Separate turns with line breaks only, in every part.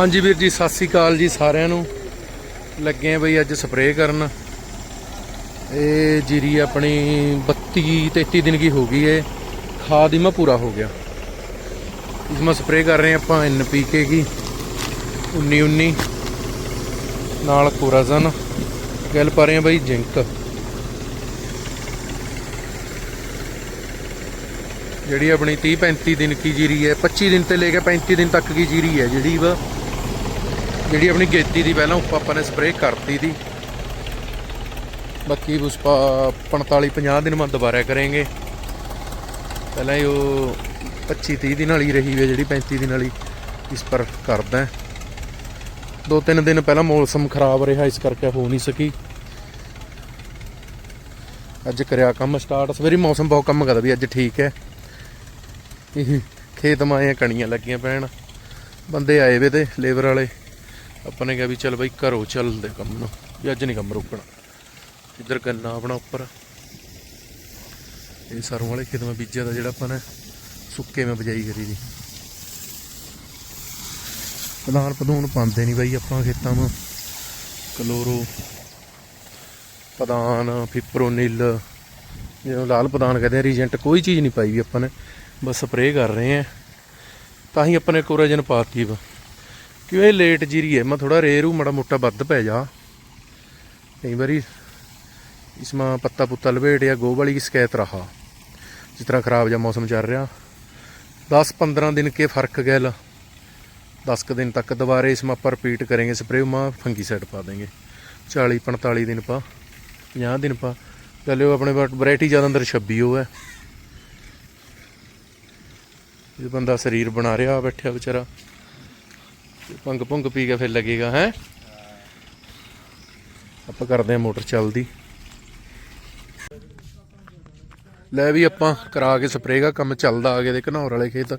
ਹਾਂਜੀ ਵੀਰ ਜੀ, ਸਤਿ ਸ੍ਰੀ ਅਕਾਲ ਜੀ ਸਾਰਿਆਂ ਨੂੰ। ਲੱਗੇ ਆ ਬਈ ਅੱਜ ਸਪਰੇਅ ਕਰਨ। ਇਹ ਜੀਰੀ ਆਪਣੀ 32 33 ਦਿਨ ਕੀ ਹੋ ਗਈ ਏ। ਖਾਦ ਹੀ ਮਾ ਪੂਰਾ ਹੋ ਗਿਆ। ਇਸ ਮਾ ਸਪਰੇਅ ਕਰ ਰਹੇ ਆਪਾਂ ਇੰਨ ਪੀ ਕੇ ਕੀ। 19 19 ਨਾਲ ਕੋਰਾਜ਼ਨ। ਗੱਲ ਪਾ ਰਹੇ ਆ ਬਈ ਜਿੰਕ। ਜਿਹੜੀ ਆਪਣੀ 30 35 ਦਿਨ ਕੀ ਜੀਰੀ ਹੈ 25 ਦਿਨ ਤੇ ਲੈ ਕੇ 35 ਦਿਨ ਤੱਕ ਕੀ ਜੀਰੀ ਹੈ ਜਿਹੜੀ ਵਾ। ਜਿਹੜੀ ਆਪਣੀ ਗੇਤੀ ਦੀ ਪਹਿਲਾਂ ਉੱਪਰ ਆਪਾਂ ਨੇ ਸਪਰੇਅ ਕਰਤੀ ਦੀ। ਬਾਕੀ ਉਸ ਪਾ 45 50 ਦਿਨ ਬਾਅਦ ਦੁਬਾਰਾ ਕਰਾਂਗੇ। ਪਹਿਲਾਂ ਹੀ ਉਹ 25 30 ਦਿਨ ਵਾਲੀ ਰਹੀ ਹੈ, ਜਿਹੜੀ 35 ਦਿਨ ਵਾਲੀ ਇਸ ਪਰ ਕਰਦਾ ਦੋ ਤਿੰਨ ਦਿਨ ਪਹਿਲਾਂ ਮੌਸਮ ਖਰਾਬ ਰਿਹਾ, ਇਸ ਕਰਕੇ ਹੋ ਨਹੀਂ ਸਕੀ। ਅੱਜ ਕਰਿਆ ਕੰਮ ਸਟਾਰਟ ਸਵੇਰੀ ਮੌਸਮ ਬਹੁਤ ਕੰਮ ਕਰਦਾ ਵੀ ਅੱਜ ਠੀਕ ਹੈ। ਇਹ ਖੇਤ ਮਾਏ ਕਣੀਆਂ ਲੱਗੀਆਂ ਪੈਣ। ਬੰਦੇ ਆਏ ਵੇ ਤੇ ਲੇਬਰ ਵਾਲੇ। ਆਪਾਂ ਨੇ ਕਿਹਾ ਵੀ ਚੱਲ ਬਾਈ ਘਰੋਂ ਚੱਲਦੇ ਕੰਮ ਨੂੰ, ਵੀ ਅੱਜ ਨਹੀਂ ਕੰਮ ਰੋਕਣਾ। ਇੱਧਰ ਗੰਨਾ ਆਪਣਾ ਉੱਪਰ। ਇਹ ਸਰੋਂ ਵਾਲੇ ਖੇਤ ਮੈਂ ਬੀਜਿਆ ਦਾ ਜਿਹੜਾ ਆਪਾਂ ਨੇ ਸੁੱਕੇ ਮੈਂ ਬਜਾਈ ਕਰੀ ਦੀ। ਪ੍ਰਧਾਨ ਪਧੂਨ ਪਾਉਂਦੇ ਨਹੀਂ ਬਾਈ ਆਪਾਂ ਖੇਤਾਂ ਨੂੰ। ਕਲੋਰੋ, ਪਦਾਨ ਫਿਪਰੋਨਿਲ ਜਿਹਨੂੰ ਲਾਲ ਪਦਾਨ ਕਹਿੰਦੇ ਆ, ਰੀਜੈਂਟ ਕੋਈ ਚੀਜ਼ ਨਹੀਂ ਪਾਈ ਵੀ ਆਪਾਂ ਨੇ। ਬਸ ਸਪਰੇਅ ਕਰ ਰਹੇ ਆ। ਤਾਂ ਹੀ ਆਪਾਂ ਨੇ ਕੋਰਾਜਨ ਪਾਤੀ ਵਾ। ਕਿਉਂ ਇਹ ਲੇਟ ਜੀਰੀ ਹੈ? ਮੈਂ ਥੋੜਾ ਰੇਰੂ, ਮੜਾ ਮੋਟਾ ਵੱਧ ਪੈ ਜਾ। ਕਈ ਵਾਰੀ ਇਸ ਮਾ ਪੱਤਾ ਪੁੱਤਾ ਲਵੇਟ ਜਾਂ ਗੋਬ ਵਾਲੀ ਸ਼ਿਕਾਇਤ ਰਹਾ। ਜਿਸ ਤਰ੍ਹਾਂ ਖਰਾਬ ਜਾਂ ਮੌਸਮ ਚੱਲ ਰਿਹਾ। 10 15 ਦਿਨ ਕੇ ਫ਼ਰਕ ਗੈਲ। 10 ਕ ਦਿਨ ਤੱਕ ਦੁਬਾਰੇ ਇਸ ਮਾ ਪਰ ਰਿਪੀਟ ਕਰਾਂਗੇ ਸਪਰੇ ਮਾ ਫੰਗੀਸਾਈਡ ਪਾ ਦੇਂਗੇ। 40 45 ਦਿਨ ਪਾ 50 ਦਿਨ ਪਾ। ਚਲਿਓ ਆਪਣੇ ਪਾਸ ਵੈਰਾਈਟੀ ਜ਼ਿਆਦਾ ਅੰਦਰ 26 ਹੋ ਹੈ। ਇਹ ਬੰਦਾ ਸਰੀਰ ਬਣਾ ਰਿਹਾ, ਬੈਠਿਆ ਵਿਚਾਰਾ। ਭੰਗ ਭੁੰਗ ਪੀ ਕੇ ਫਿਰ ਲੱਗੇਗਾ, ਹੈ? ਆਪਾਂ ਕਰਦੇ ਆ ਮੋਟਰ ਚੱਲਦੀ। ਲੈ ਵੀ ਆਪਾਂ ਕਰਾ ਕੇ ਸਪਰੇਅ ਦਾ ਕੰਮ ਚੱਲਦਾ ਆ ਗਏ ਦੇ ਘਨੌਰ ਵਾਲੇ ਖੇਤ।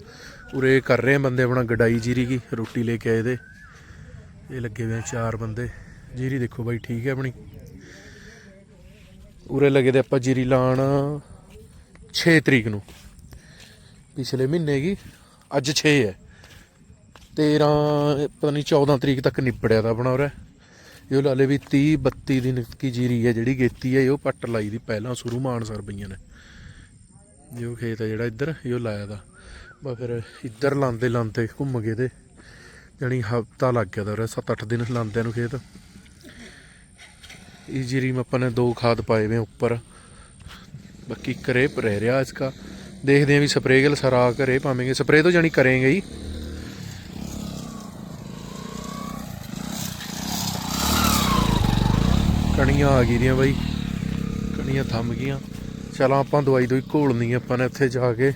ਉਰੇ ਕਰ ਰਹੇ ਆ ਬੰਦੇ ਆਪਣਾ ਗਡਾਈ ਜੀਰੀ ਕੀ, ਰੋਟੀ ਲੈ ਕੇ ਆਏ ਦੇ ਇਹ ਲੱਗੇ ਹੋਏ ਆ ਚਾਰ ਬੰਦੇ। ਜੀਰੀ ਦੇਖੋ ਬਾਈ, ਠੀਕ ਹੈ ਆਪਣੀ। ਉਰੇ ਲੱਗੇ ਦੇ ਆਪਾਂ ਜੀਰੀ ਲਾਣ 6 ਤਰੀਕ ਨੂੰ। ਪਿਛਲੇ ਮਹੀਨੇ ਕੀ, ਅੱਜ 6 ਹੈ। 13 ਪਤਾ ਨਹੀਂ 14 ਤਰੀਕ ਤੱਕ ਨਿਪੜਿਆ ਦਾ ਬਣਾਉਰਾ ਇਹ ਲਾਲੇ ਵੀ 30 32 ਦਿਨ ਕੀ ਜੀਰੀ ਹੈ ਜਿਹੜੀ ਗੇਤੀ ਹੈ, ਇਹ ਪੱਟ ਲਾਈ ਦੀ ਪਹਿਲਾਂ ਸ਼ੁਰੂ ਮਾਨਸਰ ਪਈਆਂ ਨੇ। ਜੋ ਖੇਤ ਹੈ ਜਿਹੜਾ ਇੱਧਰ, ਇਹ ਲਾਇਆ ਦਾ। ਬਾ ਇੱਧਰ ਲਾਂਦੇ ਲਾਂਦੇ ਘੁੰਮ ਗਏ ਤੇ ਜਾਨੀ ਹਫਤਾ ਲੱਗ ਗਿਆ ਦਾ 7-8 ਦਿਨ ਲਾਂਦਿਆਂ ਨੂੰ ਖੇਤ। ਇਹ ਜੀਰੀ ਮ ਆਪਾਂ ਨੇ ਦੋ ਖਾਦ ਪਾਏ ਵੇ ਉੱਪਰ। ਬਾਕੀ ਕਰੇ ਰਹਿ ਰਿਹਾ ਇਸ ਦਾ ਦੇਖਦੇ ਆਂ ਵੀ ਸਪਰੇਅ ਗਲ ਸਰਾ ਕਰੇ ਪਾਵੇਂਗੇ ਸਪਰੇਅ ਤੋਂ ਜਾਨੀ ਕਰਾਂਗੇ ਹੀ। ਕਣੀਆਂ ਆ ਗਈਆਂ ਬਾਈ। ਕਣੀਆਂ ਥੰਮ ਗਈਆਂ। ਚਲਾਂ ਆਪਾਂ ਦਵਾਈ ਦੋਈ ਘੋਲਣੀ ਆਪਾਂ ਨੇ ਉੱਥੇ ਜਾ ਕੇ।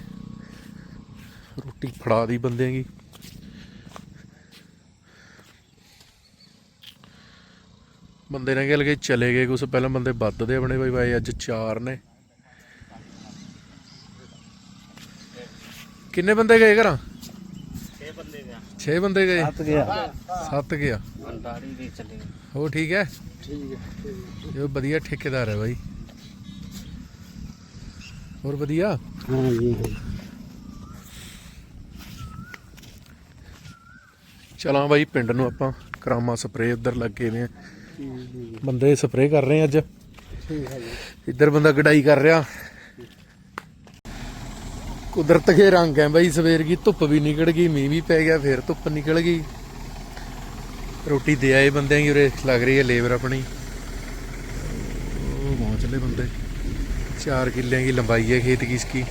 ਰੋਟੀ ਫੜਾ ਦੀ ਬੰਦਿਆਂ ਦੀ। ਬੰਦੇ ਨੇ ਗੱਲ ਕੇ ਚਲੇ ਗਏ ਕੁਛ ਪਹਿਲਾਂ ਬੰਦੇ ਵੱਧਦੇ ਆਪਣੇ ਬਾਈ ਬਾਈ ਅੱਜ ਚਾਰ ਨੇ। ਕਿੰਨੇ ਬੰਦੇ ਗਏ ਘਰਾਂ?
6 ਬੰਦੇ ਗਿਆ
6 ਬੰਦੇ ਗਏ?
ਸੱਤ ਗਿਆ।
7 ਗਿਆ।
ਅੰਦਾੜੀ ਦੇ ਚੱਲੇ
ਹੋ? ਠੀਕ ਹੈ
ਠੀਕ ਹੈ।
ਇਹ ਵਧੀਆ ਠੇਕੇਦਾਰ ਹੈ ਬਾਈ। ਹੋਰ ਵਧੀਆ?
ਹਾਂ ਜੀ
ਚਲਾਂ ਬਾਈ ਪਿੰਡ ਨੂੰ ਆਪਾਂ ਕਰਾਮਾ ਸਪਰੇਅ ਉੱਧਰ ਲੱਗੇ ਨੇ। ਬੰਦੇ ਸਪਰੇਅ ਕਰ ਰਹੇ ਆ ਅੱਜ।
ਠੀਕ ਹੈ ਜੀ।
ਇੱਧਰ ਬੰਦਾ ਗਡਾਈ ਕਰ ਰਿਹਾ। ਕੁਦਰਤ ਦੇ ਰੰਗ ਹੈ ਬਾਈ ਸਵੇਰ ਕੀ ਧੁੱਪ ਵੀ ਨਿਕਲ ਗਈ ਮੀਂਹ ਵੀ ਪੈ ਗਿਆ ਫੇਰ ਧੁੱਪ ਨਿਕਲ ਗਈ। ਰੋਟੀ ਦੇ ਆਏ ਬੰਦਿਆਂ ਦੀ ਉਰੇ ਲੱਗ ਰਹੀ ਹੈ ਲੇਬਰ ਆਪਣੀ। ਉਹ ਪਹੁੰਚਲੇ ਬੰਦੇ। 4 ਕਿੱਲੇ ਦੀ ਲੰਬਾਈ ਹੈ ਖੇਤ ਕੀ।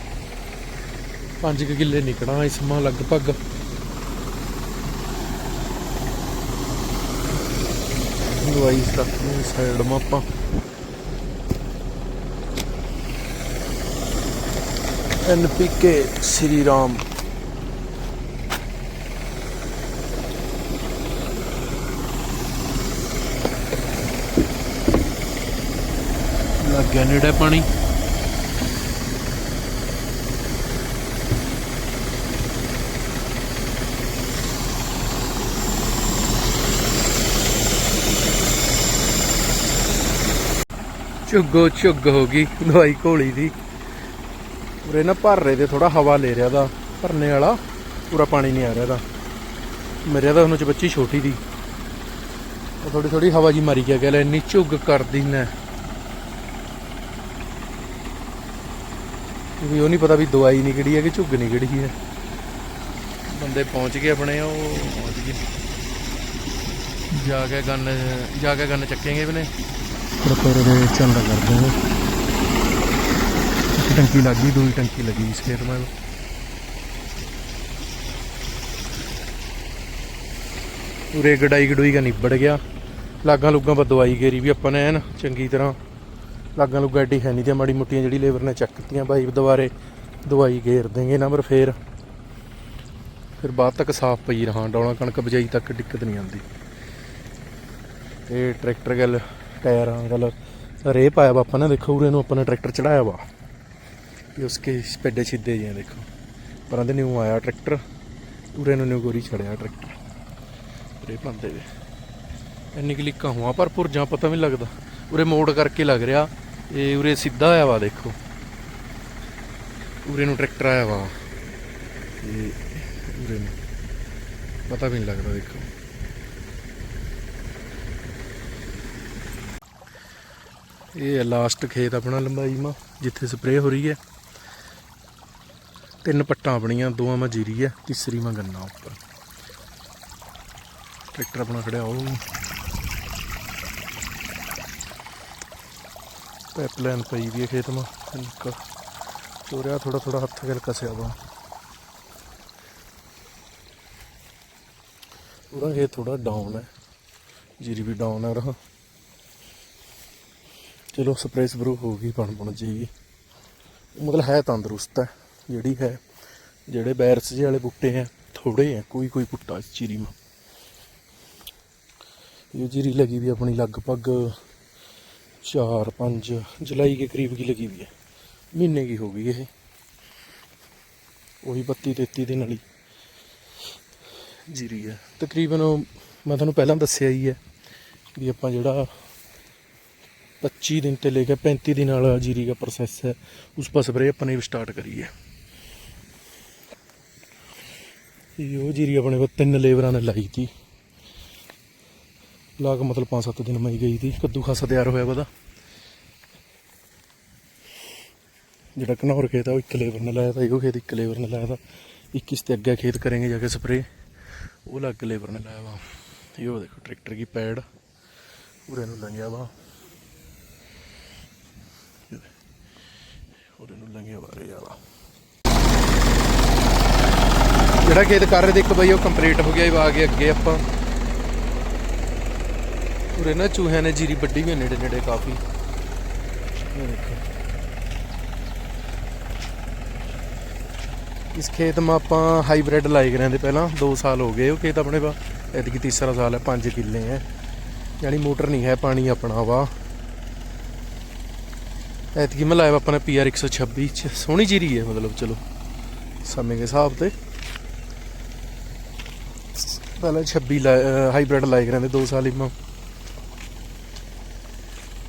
5 ਕਿੱਲੇ ਨਿਕਣਾ ਇਸ ਸਮਾਂ ਲਗਭਗ। ਦਵਾਈ ਸਟੱਕ ਨੂੰ ਸਾਈਡ ਮਾਪਾ ਐਨਪੀਕੇ ਸ੍ਰੀ ਰਾਮ। ਗਿਆ ਨੇੜੇ ਪਾਣੀ। ਝੁੱਗੋ ਝੁੱਗ ਹੋ ਗਈ ਦਵਾਈ ਘੋਲੀ ਦੀ। ਉਰੇ ਨਾ ਭਰ ਰਹੇ ਤੇ ਥੋੜਾ ਹਵਾ ਲੈ ਰਿਹਾ ਦਾ। ਭਰਨੇ ਵਾਲਾ ਪੂਰਾ ਪਾਣੀ ਨਹੀਂ ਆ ਰਿਹਾ ਦਾ। ਮੇਰੇ ਤਾਂ ਉਹਨਾਂ ਚ ਬੱਚੀ ਛੋਟੀ ਦੀ। ਉਹ ਥੋੜੀ ਥੋੜੀ ਹਵਾ ਜੀ ਮਾਰੀ ਗਿਆ ਗਿਆ ਇੰਨੀ ਝੁੱਗ ਕਰਦੀ ਨੇ ਵੀ ਉਹ ਨਹੀਂ ਪਤਾ ਵੀ ਦਵਾਈ ਨਹੀਂ ਕਿਹੜੀ ਹੈ ਕਿ ਝੁੱਗ ਨਹੀਂ ਕਿਹੜੀ ਹੈ। ਬੰਦੇ ਪਹੁੰਚ ਗਏ ਆਪਣੇ ਉਹ ਪਹੁੰਚ ਗਏ। ਜਾ ਕੇ ਗੰਨ ਜਾ ਕੇ ਗੰਨ ਚੱਕੇਗੇ ਵੀ ਨੇ ਪ੍ਰਪਰ ਦੇ ਚੱਲਦਾ ਕਰਦੇ ਨੇ ਇੱਕ ਟੰਕੀ ਲੱਗ ਦੂਜੀ ਟੰਕੀ ਲੱਗੀ ਇਸ ਖੇਤ ਮੈਂ। ਉਰੇ ਗਡਾਈ ਗਡੂਈ ਦਾ ਨਿਬੜ ਗਿਆ। ਲਾਗਾਂ ਲੁੱਗਾਂ ਪਰ ਦਵਾਈ ਗੇਰੀ ਵੀ ਆਪਾਂ ਨੇ ਐਨ ਚੰਗੀ ਤਰ੍ਹਾਂ। ਲਾਗਾਂ ਲੁੱਗਾਂ ਐਡੀ ਹੈ ਨਹੀਂ ਤੇ ਮਾੜੀ ਮੁੱਟੀਆਂ ਜਿਹੜੀ ਲੇਬਰ ਨੇ ਚੱਕਤੀਆਂ ਬਾਈ ਦੁਬਾਰੇ ਦਵਾਈ ਗੇਰ ਦੇਂਗੇ ਨਾ ਪਰ ਫੇਰ। ਫਿਰ ਬਾਅਦ ਤੱਕ ਸਾਫ਼ ਪਈ ਰਹਾਂ, ਡੌਲਾ ਕਣਕ ਬਜਾਈ ਤੱਕ ਦਿੱਕਤ ਨਹੀਂ ਆਉਂਦੀ। ਇਹ ਟਰੈਕਟਰ ਗੱਲ, ਟਾਇਰਾਂ ਗੱਲ ਰੇ ਪਾਇਆ ਵਾ ਆਪਾਂ ਨੇ, ਦੇਖੋ ਉਰੇ ਨੂੰ ਆਪਾਂ ਨੇ ਟਰੈਕਟਰ ਚੜਾਇਆ ਵਾ। ਇਹ ਉਸਕੇ ਸਪੇਡੇ ਸਿੱਧੇ ਜਿਹੇ ਦੇਖੋ। ਪਰਾਂ ਦੇ ਨਿਊ ਆਇਆ ਟਰੈਕਟਰ, ਉਰੇ ਨੂੰ ਨਿਊ ਗੋਰੀ ਚੜਿਆ ਟਰੈਕਟਰ। ਰੇ ਪਾਉਂਦੇ ਵੇ। ਇੰਨੀ ਕਿ ਲਿੱਕਾ ਹੁਆ ਪਰ ਪੁਰਜਾਂ ਪਤਾ ਵੀ ਲੱਗਦਾ। ਉਰੇ ਮੋੜ ਕਰਕੇ ਲੱਗ ਰਿਹਾ। ਇਹ ਉਰੇ ਸਿੱਧਾ ਆਇਆ ਵਾ, ਦੇਖੋ। ਉਰੇ ਨੂੰ ਟਰੈਕਟਰ ਆਇਆ ਵਾ। ਇਹ ਉਰੇ ਨੂੰ। ਪਤਾ ਵੀ ਨਹੀਂ ਲੱਗਦਾ, ਦੇਖੋ। ਇਹ ਲਾਸਟ ਖੇਤ ਆਪਣਾ ਲੰਬਾਈ ਮਾ, ਜਿੱਥੇ ਸਪਰੇਅ ਹੋ ਰਹੀ ਹੈ। ਤਿੰਨ ਪੱਟਾਂ ਆਪਣੀਆਂ, ਦੋਵਾਂ ਮਾ ਜੀਰੀ ਹੈ, ਤੀਸਰੀ ਮਾ ਗੰਨਾ ਉੱਪਰ। ਟਰੈਕਟਰ ਆਪਣਾ ਖੜਿਆ, ਉਹ ਪਾਈਪਲਾਈਨ ਪਈ ਵੀ ਹੈ ਖੇਤ ਮਾ। ਇੱਕ ਤੋਰਿਆ ਥੋੜਾ ਥੋੜਾ ਹੱਥ ਗੱਲ ਕਸਿਆ ਵਾ। ਉਹਦਾ ਖੇਤ ਥੋੜਾ ਡਾਊਨ ਹੈ। ਜੀਰੀ ਵੀ ਡਾਊਨ ਹੈ ਰਹਾ ਚਲੋ ਸਪਰੇਅ ਸਪਰੂ ਹੋ ਗਈ, ਬਣ ਬਣ ਜੀ। ਮਤਲਬ ਹੈ ਤੰਦਰੁਸਤ ਹੈ, ਜਿਹੜੀ ਹੈ। ਜਿਹੜੇ ਬੈਰਸ ਜਿਹੇ ਵਾਲੇ ਬੂਟੇ ਹੈ ਥੋੜੇ ਹੈ, ਕੋਈ ਕੋਈ ਬੂਟਾ ਇਸ ਜੀਰੀ ਮਾ। ਇਹ ਜੀਰੀ ਲੱਗੀ ਵੀ ਆਪਣੀ ਲਗਭਗ 4 5 ਜੁਲਾਈ के करीब की लगी हुई है महीने की हो गई ये ਉਹੀ 32 33 ਦਿਨ ਵਾਲੀ ਜੀਰੀ ਹੈ ਤਕਰੀਬਨ ਉਹ ਮੈਂ ਤੁਹਾਨੂੰ ਪਹਿਲਾਂ ਦੱਸਿਆ ਹੀ ਹੈ ਵੀ ਆਪਾਂ ਜਿਹੜਾ 25 ਦਿਨ ਤੇ ਲੈ ਕੇ 35 ਦਿਨ ਵਾਲਾ ਜੀਰੀ ਦਾ ਪ੍ਰੋਸੈਸ ਹੈ ਉਸ ਪਰ ਸਪਰੇ ਆਪਾਂ ਨੇ ਵੀ ਸਟਾਰਟ ਕਰੀ ਹੈ ਇਹ ਉਹ ਜੀਰੀ ਆਪਣੇ ਕੋਲ ਤਿੰਨ ਲੇਬਰਾਂ ਨੇ ਲਾਈ ਤੀ ਲਾ ਕੇ ਮਤਲਬ 5-7 ਦਿਨ ਮਈ ਗਈ ਸੀ ਕੱਦੂ ਖਾਸਾ ਤਿਆਰ ਹੋਇਆ ਉਹਦਾ। ਜਿਹੜਾ ਘਨੌਰ ਖੇਤ ਆ, ਉਹ ਇੱਕ ਲੇਬਰ ਨੇ ਲਾਇਆ ਤਾ, ਇਹ ਖੇਤ ਇੱਕ ਲੇਬਰ ਨੇ ਲਾਇਆ ਤਾ। 21 ਤੇ ਅੱਗੇ ਖੇਤ ਕरेंगे ਜਾ ਕੇ ਸਪਰੇ ਉਹ ਲੱਗ ਲੇਬਰ ਨੇ ਲਾਇਆ ਵਾ। ਇਹ ਉਹ ਦੇਖੋ, ਟਰੈਕਟਰ ਕੀ ਪੈਡ ਉਰੇ ਨੂੰ ਲੰਘਿਆ ਵਾ। ਉਰੇ ਨੂੰ ਲੰਘਿਆ ਵਾ ਰੇ ਜਿਹੜਾ ਖੇਤ ਕਰ ਰਹੇ ਦੇ ਇੱਕ ਬਈ ਉਹ ਕੰਪਲੀਟ ਹੋ ਗਿਆ, ਇਹ ਆ ਗਏ ਅੱਗੇ ਆਪਾਂ। ਉਰੇ ਨਾ ਚੂਹਿਆਂ ਨੇ ਜੀਰੀ ਵੱਡੀ ਵੀ ਨੇੜੇ ਨੇੜੇ ਕਾਫੀ। ਇਹ ਦੇਖੋ ਇਸ ਖੇਤ ਮਾ ਆਪਾਂ ਹਾਈਬ੍ਰਿਡ ਲਾਈ ਕਰਾਂ ਦੇ ਪਹਿਲਾਂ 2 ਸਾਲ ਹੋ ਗਏ ਉਹ ਖੇਤ ਆਪਣੇ ਪਾ ਐਤਕੀ ਤੀਸਰਾ ਸਾਲ ਹੈ 5 ਕਿੱਲੇ ਹੈ। ਯਾਨੀ ਮੋਟਰ ਨਹੀਂ ਹੈ, ਪਾਣੀ ਆਪਣਾ ਵਾ। ਐਤਕੀ ਮੈਂ ਲਾਇਆ ਵਾ ਆਪਣਾ ਪੀਆਰ 126 ਚ। ਸੋਹਣੀ ਜੀਰੀ ਹੈ, ਮਤਲਬ ਚਲੋ, ਸਮੇਂ ਦੇ ਹਿਸਾਬ ਤੇ। ਪਹਿਲਾਂ 26 ਹਾਈਬ੍ਰਿਡ ਲਾਏ ਕਰਾਂ ਦੇ 2 ਸਾਲ ਹੀ ਮੈਂ।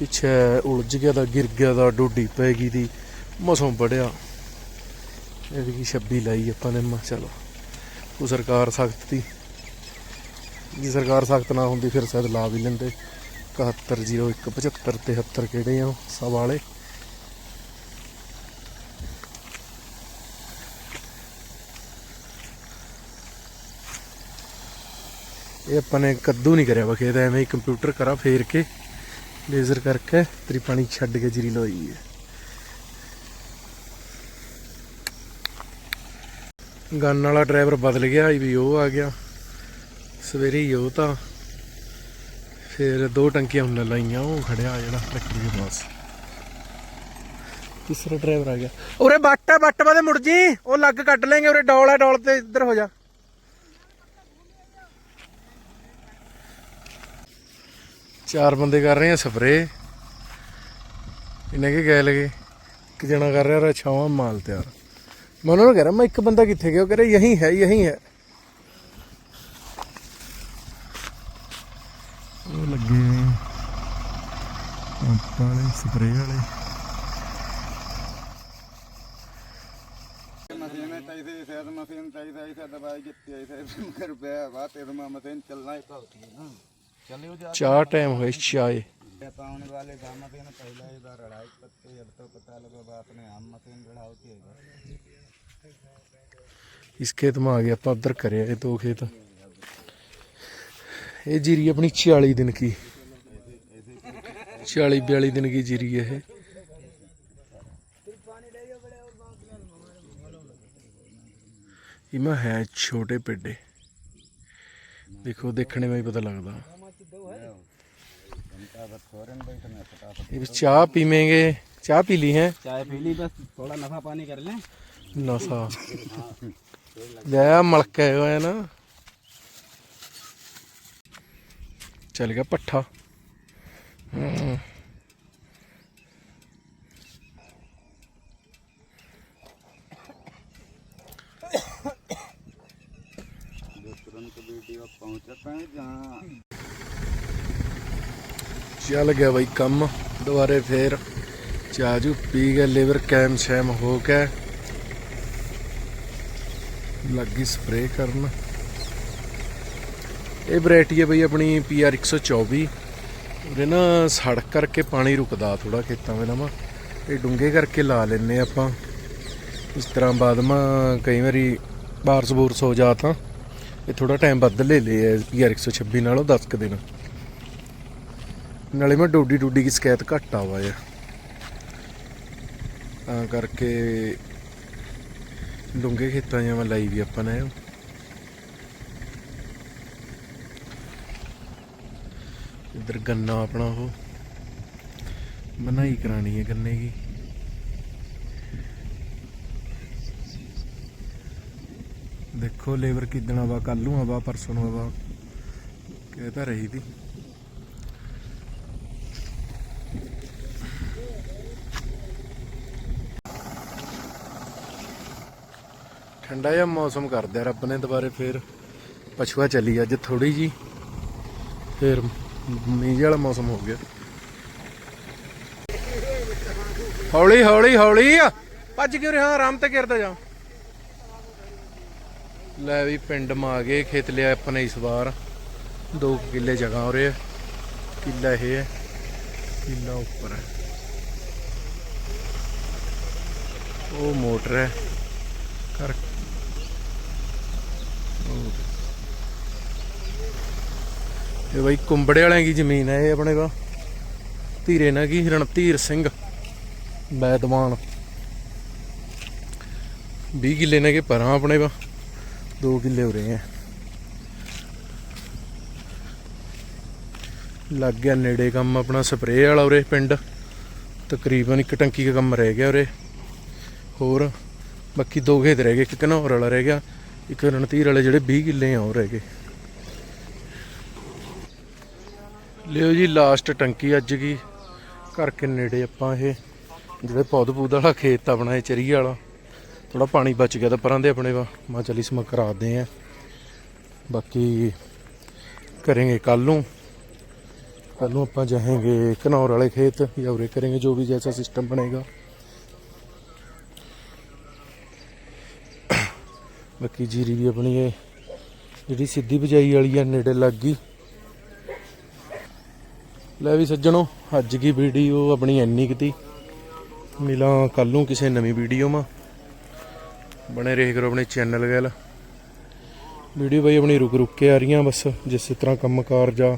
ਪਿੱਛੇ ਉਲਝ ਗਿਆ ਦਾ ਗਿਰ ਗਿਆ ਦਾ ਡੋਡੀ ਪੈ ਗਈ ਦੀ। ਮੌਸਮ ਬੜਿਆ ਵੀ 26 ਲਾਈ ਆਪਾਂ ਨੇ, ਮਾ ਚਲੋ। ਉਹ ਸਰਕਾਰ ਸਖਤ ਤੀ। ਜੇ ਸਰਕਾਰ ਸਖਤ ਨਾ ਹੁੰਦੀ, ਫਿਰ ਸ਼ਾਇਦ ਲਾ ਵੀ ਲੈਂਦੇ। 7101 75 73 ਕਿਹੜੇ ਆ ਸਭ ਵਾਲੇ। ਇਹ ਆਪਾਂ ਨੇ ਕੱਦੂ ਨਹੀਂ ਕਰਿਆ ਵਾ ਖੇਤ, ਐਵੇਂ ਕੰਪਿਊਟਰ ਕਰਾ ਫੇਰ ਕੇ। ਲੇਜ਼ਰ ਕਰਕੇ ਤੇਰੀ ਪਾਣੀ ਛੱਡ ਕੇ ਜਰੀ ਲੋਈ ਹੈ। ਗਨ ਵਾਲਾ ਡਰਾਈਵਰ ਬਦਲ ਗਿਆ, ਵੀ ਉਹ ਆ ਗਿਆ। ਸਵੇਰੇ ਹੀ ਉਹ ਤਾਂ ਫਿਰ ਦੋ ਟੰਕੀਆਂ ਹੁਣ ਲਾਈਆਂ, ਉਹ ਖੜਿਆ ਜਿਹੜਾ ਟਰੈਕਟਰ ਦੇ ਪਾਸ ਤੀਸਰਾ ਡਰਾਈਵਰ ਆ ਗਿਆ। ਉਰੇ ਬੱਟ ਆ, ਬੱਟ ਵਾਦੇ ਮੁੜ ਜੀ, ਉਹ ਲੱਗ ਕੱਟ ਲੈਂਗੇ ਉਰੇ ਡੋਲ ਆ, ਡੋਲ ਤੇ ਇੱਧਰ ਹੋ ਜਾ। ਚਾਰ ਬੰਦੇ ਕਰ ਰਹੇ ਆ ਸਪਰੇ ਇਹਨੇ ਕੀ ਗਏ ਲਗੇ ਇੱਕ ਜਣਾ ਕਰ ਰਿਹਾ ਰਛਾਵਾਂ ਮਾਲ ਤਿਆਰ ਮੈਂ ਉਹਨਾਂ ਨੂੰ ਕਹਿ ਰਿਹਾ ਮੈਂ ਇੱਕ ਬੰਦਾ ਕਿੱਥੇ ਗਿਆ ਉਹ ਕਹ ਰਿਹਾ ਯਹੀਂ ਹੈ ਯਹੀਂ ਹੈ ਉਹ ਲੱਗੇ ਪੰਪ ਵਾਲੇ ਸਪਰੇ ਵਾਲੇ
ऐसे शायद मशीन चाहिए ऐसा दवाई जितनी ऐसे रुपया बात है तो मशीन चलना ही तो होती है ना
चार टाइम हुए चाय
पाने वाले था मशीन पहले ही बार अढ़ाई पत्ते अब तो पता लगा बाप ने हम मशीन गड़ा होती है
इस खेत में आ गया आप उधर करे ये दो खेत ये जीरी अपनी छियाली दिन की छियाली बयाली दिन की जीरी है ये इनमें है छोटे पेडे देखो देखने में ही पता लगता फिर चाय पीमेंगे। चाय पी ली है?
चाय पी ली बस थोड़ा नफा पानी कर लें।
नशा जया मलका
हुआ है ना। चल गया पट्ठा
ਚੱਲ ਗਿਆ ਬਈ ਕੰਮ। ਦੁਬਾਰੇ ਫੇਰ ਚਾਜੂ ਪੀ ਗਿਆ, ਲਿਵਰ ਕੈਮ ਸ਼ੈਮ ਹੋ ਕੇ ਲੱਗੀ ਸਪਰੇ ਕਰਨ। ਇਹ ਵੈਰਾਈਟੀ ਹੈ ਬਈ ਆਪਣੀ ਪੀਆਰ 124 ਉਹਦੇ ਨਾ ਸੜਕ ਕਰਕੇ ਪਾਣੀ ਰੁਕਦਾ ਥੋੜਾ ਖੇਤਾਂ ਵਿੱਚ ਨਾ। ਇਹ ਡੂੰਘੇ ਕਰਕੇ ਲਾ ਲੈਨੇ ਆਪਾਂ। ਇਸ ਤਰ੍ਹਾਂ ਬਾਅਦ ਮਾ ਕਈ ਵਾਰੀ ਬਾਰਸ ਬੂਰਸ ਹੋ ਜਾ ਤਾਂ ਇਹ ਥੋੜਾ ਟਾਈਮ ਵੱਧ ਲੈ ਲਿਆ ਪੀਆਰ 126 ਨਾਲੋਂ 10 ਕੁ ਦਿਨ। ਨਾਲੇ ਮੈਂ ਡੋਡੀ ਡੋਡੀ ਦੀ ਸ਼ਿਕਾਇਤ ਘੱਟ ਆਵਾ ਆ ਤਾਂ ਕਰਕੇ ਡੂੰਘੇ ਖੇਤਾਂ ਜਾਂ ਮੈਂ ਲਾਈ ਵੀ ਆਪਾਂ ਨੇ। ਇੱਧਰ ਗੰਨਾ ਆਪਣਾ ਉਹ। ਬਣਾਈ ਕਰਾਣੀ ਹੈ ਗੰਨੇ ਦੀ। ਦੇਖੋ ਲੇਬਰ ਕਿਦਣ ਵਾ ਕੱਲ ਨੂੰ ਆਵਾ, ਪਰਸੋਂ ਨੂੰ ਆਵਾ। ਕਹਿ ਤਾਂ ਰਹੀ ਦੀ ਠੰਡਾ ਜਿਹਾ ਮੌਸਮ ਕਰ ਦਿਆ ਰੱਬ ਨੇ ਦੁਬਾਰੇ ਫੇਰ ਪਛੂਆ ਚੱਲੀ ਅੱਜ ਥੋੜੀ ਜੀ ਫੇਰ ਮੀਂਹ ਵਾਲਾ ਮੌਸਮ ਹੋ ਗਿਆ। ਹੌਲੀ ਹੌਲੀ ਹੌਲੀ ਭੱਜ ਕਿਉਂ ਰਿਹਾ? ਆਰਾਮ ਤੇ ਕਰਦਾ ਜਾ। ਲੈ ਵੀ ਪਿੰਡ ਮਾ ਗਏ ਖੇਤ ਲਿਆ ਆਪਣੇ ਇਸ ਵਾਰ। 2 ਕਿੱਲੇ ਜਗ੍ਹਾ ਹੋ ਰਹੇ ਕਿੱਲਾ ਇਹ ਹੈ ਕਿੱਲਾ ਉੱਪਰ ਹੈ ਉਹ ਮੋਟਰ ਹੈ ਕਰ ਇਹ ਬਈ ਕੁੰਬੜੇ ਵਾਲਿਆਂ ਦੀ ਜ਼ਮੀਨ ਹੈ ਇਹ ਆਪਣੇ ਕੋ ਧੀਰੇ ਨਾ ਕੀ ਰਣਧੀਰ ਸਿੰਘ, ਬੈਦਵਾਨ। 20 ਕਿੱਲੇ ਨੇ ਕੇ ਪਰਾਂ ਆਪਣੇ ਕੋ 2 ਕਿੱਲੇ ਹੋ। ਰਹੇ ਆ ਲੱਗ ਗਿਆ ਨੇੜੇ ਕੰਮ ਆਪਣਾ ਸਪਰੇਅ ਵਾਲਾ ਉਰੇ ਪਿੰਡ। ਤਕਰੀਬਨ ਇੱਕ ਟੰਕੀ ਦਾ ਕੰਮ ਰਹਿ ਗਿਆ ਉਰੇ। ਹੋਰ ਬਾਕੀ ਦੋ ਖੇਤ ਰਹਿ ਗਏ, ਇੱਕ ਘਨੌਰ ਵਾਲਾ ਰਹਿ ਗਿਆ। ਇੱਕ ਰਣਧੀਰ ਵਾਲੇ ਜਿਹੜੇ 20 ਕਿੱਲੇ ਆ, ਉਹ ਰਹਿ ਗਏ। ਲਿਓ ਜੀ ਲਾਸਟ ਟੰਕੀ ਅੱਜ ਕੀ? ਘਰ ਕੇ ਨੇੜੇ ਆਪਾਂ ਇਹ? ਜਿਹੜੇ ਪੌਦ ਪੂਦ ਵਾਲਾ ਖੇਤ ਆਪਣਾ, ਇਹ ਚਰੀ ਵਾਲਾ। ਥੋੜਾ ਪਾਣੀ ਬਚ ਗਿਆ ਤਾਂ ਪਰਾਂ ਦੇ ਆਪਣੇ ਵਾ। ਮਾ ਚਲੀ ਸਮਾ ਕਰਾਦੇ ਆ ਬਾਕੀ ਕਰਾਂਗੇ ਕੱਲ ਨੂੰ। ਕੱਲ ਨੂੰ ਆਪਾਂ ਜਾਵਾਂਗੇ ਘਨੌਰ ਵਾਲੇ ਖੇਤ। ਜਾਂ ਉਰੇ ਕਰਾਂਗੇ ਜੋ ਵੀ ਜੈਸਾ ਸਿਸਟਮ ਬਣੇਗਾ। ਬਾਕੀ ਜੀਰੀ ਵੀ ਆਪਣੀ ਇਹ ਜਿਹੜੀ ਸਿੱਧੀ ਬਜਾਈ ਵਾਲੀ ਆ, ਨੇੜੇ ਲੱਗ ਗਈ। ਲੈ ਵੀ ਸੱਜਣੋ, ਅੱਜ ਦੀ ਵੀਡੀਓ ਆਪਣੀ ਇੰਨੀ ਕੁ ਮਿਲਾਂ ਕੱਲ ਨੂੰ ਕਿਸੇ ਨਵੀਂ ਵੀਡੀਓ ਮਾ ਬਣੇ ਰਹੇ ਕਰੋ ਆਪਣੇ ਚੈਨਲ ਗੱਲ। ਵੀਡੀਓ ਬਈ ਆਪਣੀ ਰੁਕ ਰੁਕ ਕੇ ਆ ਰਹੀਆਂ ਬਸ, ਜਿਸ ਤਰ੍ਹਾਂ ਕੰਮਕਾਰ ਜਾ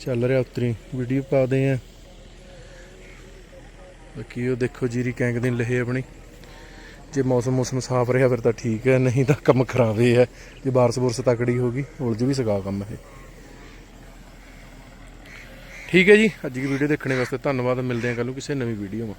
ਚੱਲ ਰਿਹਾ ਉਤਰੀ। ਵੀਡੀਓ ਪਾਦੇ ਆ। ਬਾਕੀ ਉਹ ਦੇਖੋ ਜੀਰੀ ਕੈਂਕ ਦਿਨ ਲਹੇ ਆਪਣੀ। ਜੇ ਮੌਸਮ ਮੌਸਮ ਸਾਫ਼ ਰਿਹਾ ਫਿਰ ਤਾਂ ਠੀਕ ਹੈ, ਨਹੀਂ ਤਾਂ ਕੰਮ ਖਰਾਬ ਹੀ ਹੈ। ਜੇ ਬਾਰਸ ਬੁਰਸ ਤਕੜੀ ਹੋ ਗਈ, ਉਲਝ ਵੀ ਸਕਾ ਕੰਮ ਇਹ। ਠੀਕ ਹੈ ਜੀ, ਅੱਜ ਦੀ ਵੀਡੀਓ ਦੇਖਣ ਵਾਸਤੇ ਧੰਨਵਾਦ, ਮਿਲਦੇ ਹਾਂ ਕੱਲ ਨੂੰ ਕਿਸੇ ਨਵੀਂ ਵੀਡੀਓ ਵਿੱਚ